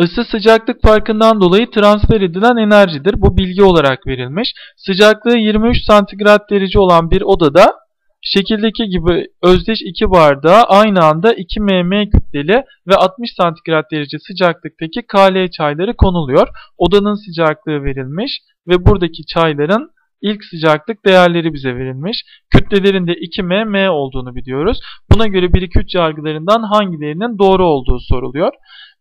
Isı sıcaklık farkından dolayı transfer edilen enerjidir. Bu bilgi olarak verilmiş. Sıcaklığı 23 santigrat derece olan bir odada şekildeki gibi özdeş iki bardağa aynı anda 2 mm kütleli ve 60 santigrat derece sıcaklıktaki KL çayları konuluyor. Odanın sıcaklığı verilmiş ve buradaki çayların ilk sıcaklık değerleri bize verilmiş. Kütlelerin de 2m, m olduğunu biliyoruz. Buna göre 1-2-3 yargılarından hangilerinin doğru olduğu soruluyor.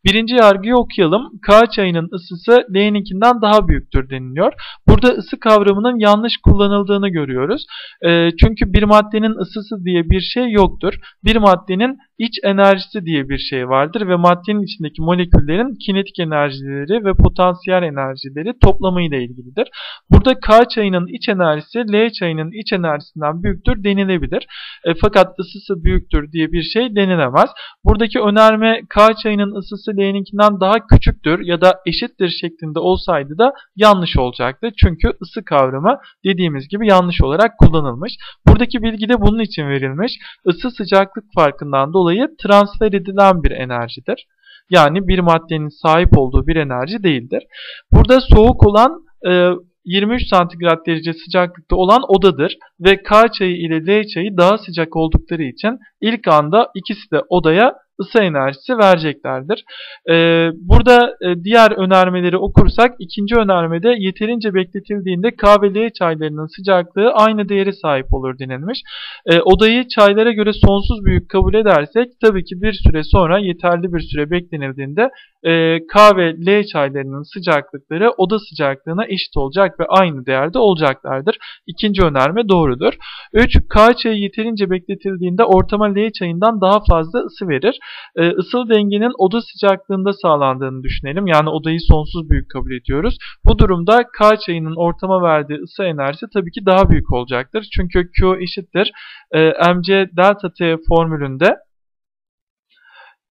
Birinci yargıyı okuyalım. K çayının ısısı L'ninkinden daha büyüktür deniliyor. Burada ısı kavramının yanlış kullanıldığını görüyoruz. E, çünkü bir maddenin ısısı diye bir şey yoktur. Bir maddenin iç enerjisi diye bir şey vardır ve maddenin içindeki moleküllerin kinetik enerjileri ve potansiyel enerjileri toplamıyla ilgilidir. Burada K çayının iç enerjisi L çayının iç enerjisinden büyüktür denilebilir. E, fakat ısısı büyüktür diye bir şey denilemez. Buradaki önerme K çayının ısısı L'ninkinden daha küçüktür ya da eşittir şeklinde olsaydı da yanlış olacaktı. Çünkü ısı kavramı dediğimiz gibi yanlış olarak kullanılmış. Buradaki bilgi de bunun için verilmiş. Isı sıcaklık farkından dolayı dolayı transfer edilen bir enerjidir. Yani bir maddenin sahip olduğu bir enerji değildir. Burada soğuk olan e, 23 santigrat derece sıcaklıkta olan odadır ve K çayı ile L çayı daha sıcak oldukları için ilk anda ikisi de odaya ısı enerjisi vereceklerdir. Ee, burada e, diğer önermeleri okursak ikinci önermede yeterince bekletildiğinde kahve çaylarının sıcaklığı aynı değere sahip olur denilmiş. E, odayı çaylara göre sonsuz büyük kabul edersek tabii ki bir süre sonra yeterli bir süre beklenildiğinde e, K L çaylarının sıcaklıkları oda sıcaklığına eşit olacak ve aynı değerde olacaklardır. İkinci önerme doğrudur. 3. K çayı yeterince bekletildiğinde ortama L çayından daha fazla ısı verir. E, ısıl dengenin oda sıcaklığında sağlandığını düşünelim. Yani odayı sonsuz büyük kabul ediyoruz. Bu durumda K çayının ortama verdiği ısı enerjisi tabii ki daha büyük olacaktır. Çünkü Q eşittir e, mc delta T formülünde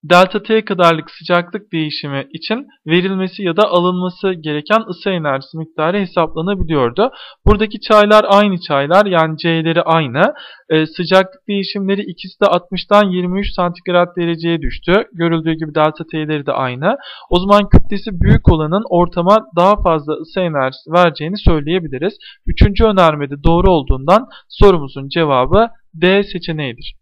delta T kadarlık sıcaklık değişimi için verilmesi ya da alınması gereken ısı enerjisi miktarı hesaplanabiliyordu. Buradaki çaylar aynı çaylar yani C'leri aynı. Ee, sıcaklık değişimleri ikisi de 60'dan 23 santigrat dereceye düştü. Görüldüğü gibi delta T'leri de aynı. O zaman kütlesi büyük olanın ortama daha fazla ısı enerjisi vereceğini söyleyebiliriz. Üçüncü önermede doğru olduğundan sorumuzun cevabı D seçeneğidir.